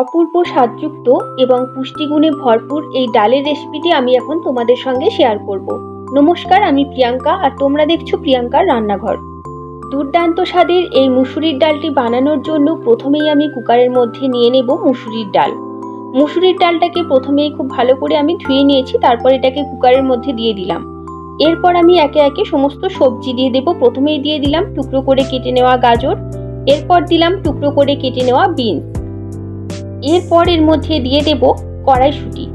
অপূর্ব স্বাদযুক্ত এবং পুষ্টিগুণে ভরপুর এই ডালের রেসিপিটি আমি এখন তোমাদের সঙ্গে শেয়ার করব। নমস্কার, আমি প্রিয়াঙ্কা আর তোমরা দেখছ প্রিয়াঙ্কার রান্নাঘর। দুর্দান্ত স্বাদের এই মুসুরির ডালটি বানানোর জন্য প্রথমেই আমি কুকারের মধ্যে নিয়ে নেব মুসুরির ডাল। মুসুরির ডালটাকে প্রথমেই খুব ভালো করে আমি ধুয়ে নিয়েছি, তারপর এটাকে কুকারের মধ্যে দিয়ে দিলাম। এরপর আমি একে একে সমস্ত সবজি দিয়ে দেব। প্রথমেই দিয়ে দিলাম টুকরো করে কেটে নেওয়া গাজর, এরপর দিলাম টুকরো করে কেটে নেওয়া বিনস। এরপর এর মধ্যে দিয়ে দেব কড়াইশুঁটি।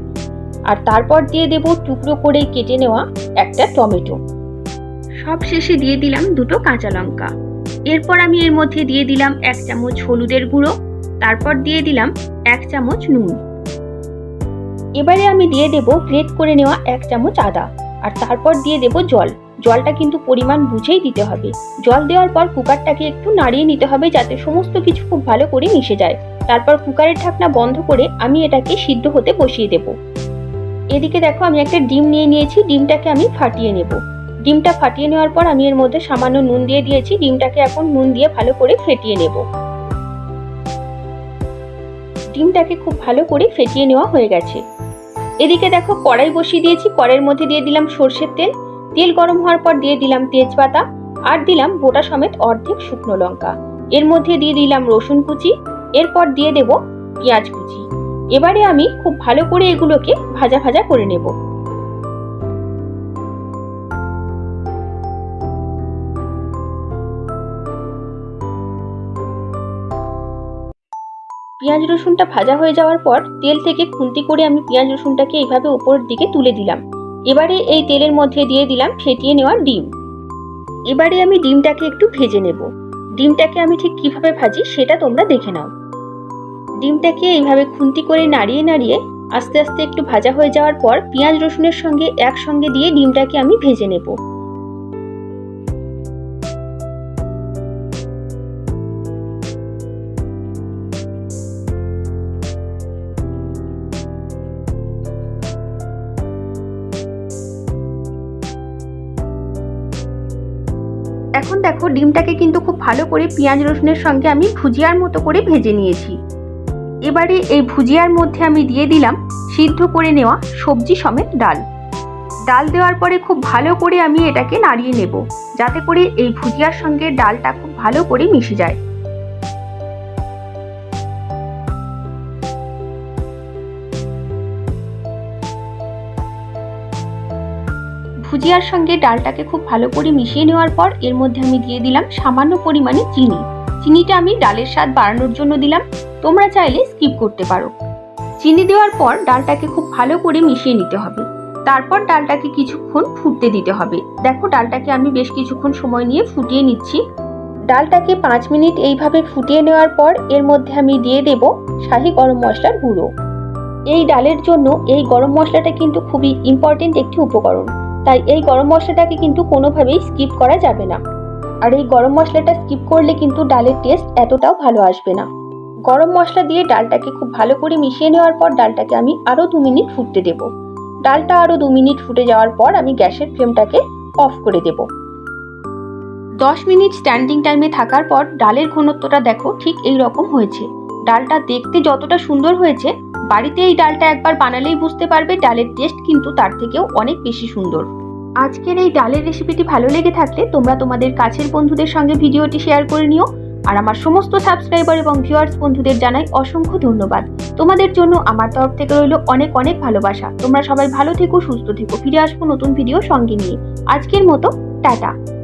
আর তারপর দিয়ে দেব টুকরো করে কেটে নেওয়া একটা টমেটো। সব শেষে দিয়ে দিলাম দুটো কাঁচা লঙ্কা। এরপর আমি এর মধ্যে দিয়ে দিলাম এক চামচ হলুদের গুঁড়ো। তারপর দিয়ে দিলাম এক চামচ নুন। এবারে আমি দিয়ে দেব গ্রেট করে নেওয়া এক চামচ আদা। আর তারপর দিয়ে দেব জল। জলটা কিন্তু পরিমাণ বুঝেই দিতে হবে। জল দেওয়ার পর কুকারটাকে একটু নাড়িয়ে নিতে হবে যাতে সমস্ত কিছু খুব ভালো করে মিশে যায়। তারপর কুকারের ঢাকনা বন্ধ করে আমি এটাকে সিদ্ধ হতে বসিয়ে দেব। এদিকে দেখো আমি একটা ডিম নিয়ে নিয়েছি, ডিমটাকে আমি ফাটিয়ে নেব। ডিমটা ফাটিয়ে নেওয়ার পর আমি এর মধ্যে সামান্য নুন দিয়ে দিয়েছি, ডিমটাকে এখন নুন দিয়ে ভালো করে ফেটিয়ে নেব। ডিমটাকে খুব ভালো করে ফেটিয়ে নেওয়া হয়ে গেছে। এদিকে দেখো কড়াই বসিয়ে দিয়েছি, কড়াইয়ের মধ্যে দিয়ে দিলাম সর্ষের তেল। তেল গরম হওয়ার পর দিয়ে দিলাম তেজপাতা আর দিলাম গোটা সমেত অর্ধেক শুকনো লঙ্কা। এর মধ্যে দিয়ে দিলাম রসুন কুচি এরপর দিয়ে দেব পেঁয়াজ কুচি। এবারে আমি খুব ভালো করে এগুলোকে ভাজা ভাজা করে নেব। পেঁয়াজ রসুনটা ভাজা হয়ে যাওয়ার পর তেল থেকে খুন্তি করে আমি পেঁয়াজ রসুনটাকে এইভাবে উপরের দিকে তুলে দিলাম। এবারে এই তেলের মধ্যে দিয়ে দিলাম ফেটিয়ে নেওয়া ডিম। এবারে আমি ডিমটাকে একটু ভেজে নেব। ডিমটাকে আমি ঠিক কীভাবে ভাজি সেটা তোমরা দেখে নাও। ডিমটাকে এইভাবে খুন্তি করে নাড়িয়ে নাড়িয়ে আস্তে আস্তে একটু ভাজা হয়ে যাওয়ার পর পেঁয়াজ রসুনের সঙ্গে একসঙ্গে দিয়ে ডিমটাকে আমি ভেজে নেব। এখন দেখো ডিমটাকে কিন্তু খুব ভালো করে পেঁয়াজ রসুনের সঙ্গে আমি ভুজিয়ার মতো করে ভেজে নিয়েছি। এবারে এই ভুজিয়ার মধ্যে আমি দিয়ে দিলাম সিদ্ধ করে নেওয়া সবজি সমেত ডাল। ডাল দেওয়ার পরে খুব ভালো করে আমি এটাকে নাড়িয়ে নেব, যাতে করে এই ভুজিয়ার সঙ্গে ডালটা খুব ভালো করে মিশে যায়। ভুজিয়ার সঙ্গে ডালটাকে খুব ভালো করে মিশিয়ে নেওয়ার পর এর মধ্যে আমি দিয়ে দিলাম সামান্য পরিমাণে চিনি। চিনিটা আমি ডালের স্বাদ বাড়ানোর জন্য দিলাম। তোমরা চাইলে স্কিপ করতে পারো। চিনি দেওয়ার পর ডালটাকে খুব ভালো করে মিশিয়ে নিতে হবে। তারপর ডালটাকে কিছুক্ষণ ফুটতে দিতে হবে। দেখো ডালটাকে আমি বেশ কিছুক্ষণ সময় নিয়ে ফুটিয়ে নিচ্ছি। ডালটাকে পাঁচ মিনিট এইভাবে ফুটিয়ে নেওয়ার পর এর মধ্যে আমি দিয়ে দেব শাহি গরম মশলার গুঁড়ো। এই ডালের জন্য এই গরম মশলাটা কিন্তু খুবই ইম্পর্টেন্ট একটি উপকরণ। তাই এই গরম মশলাটাকে কিন্তু কোনোভাবেই স্কিপ করা যাবে না। আর এই গরম মশলাটা স্কিপ করলে কিন্তু ডালের টেস্ট এতটাও ভালো আসবে না। গরম মশলা দিয়ে ডালটাকে খুব ভালো করে মিশিয়ে নেওয়ার পর ডালটাকে আমি আরও দু মিনিট ফুটতে দেব। ডালটা আরও দু মিনিট ফুটে যাওয়ার পর আমি গ্যাসের ফ্লেমটাকে অফ করে দেব। দশ মিনিট স্ট্যান্ডিং টাইমে থাকার পর ডালের ঘনত্বটা দেখো ঠিক এই রকম হয়েছে। ডালটা দেখতে যতটা সুন্দর হয়েছে, বাড়িতে এই ডালটা একবার বানালেই বুঝতে পারবে ডালের টেস্ট কিন্তু তার থেকেও অনেক বেশি সুন্দর। আজকের এই ডালের রেসিপিটি ভালো লেগে থাকলে তোমরা তোমাদের কাছের বন্ধুদের সঙ্গে ভিডিওটি শেয়ার করে নিও। আর আমার সমস্ত সাবস্ক্রাইবার এবং ভিউয়ার্স বন্ধুদের জানাই অসংখ্য ধন্যবাদ। তোমাদের জন্য আমার তরফ থেকে রইল অনেক অনেক ভালোবাসা। তোমরা সবাই ভালো থেকো, সুস্থ থেকো। ফিরে আসব নতুন ভিডিও সঙ্গে নিয়ে। আজকের মতো, টাটা।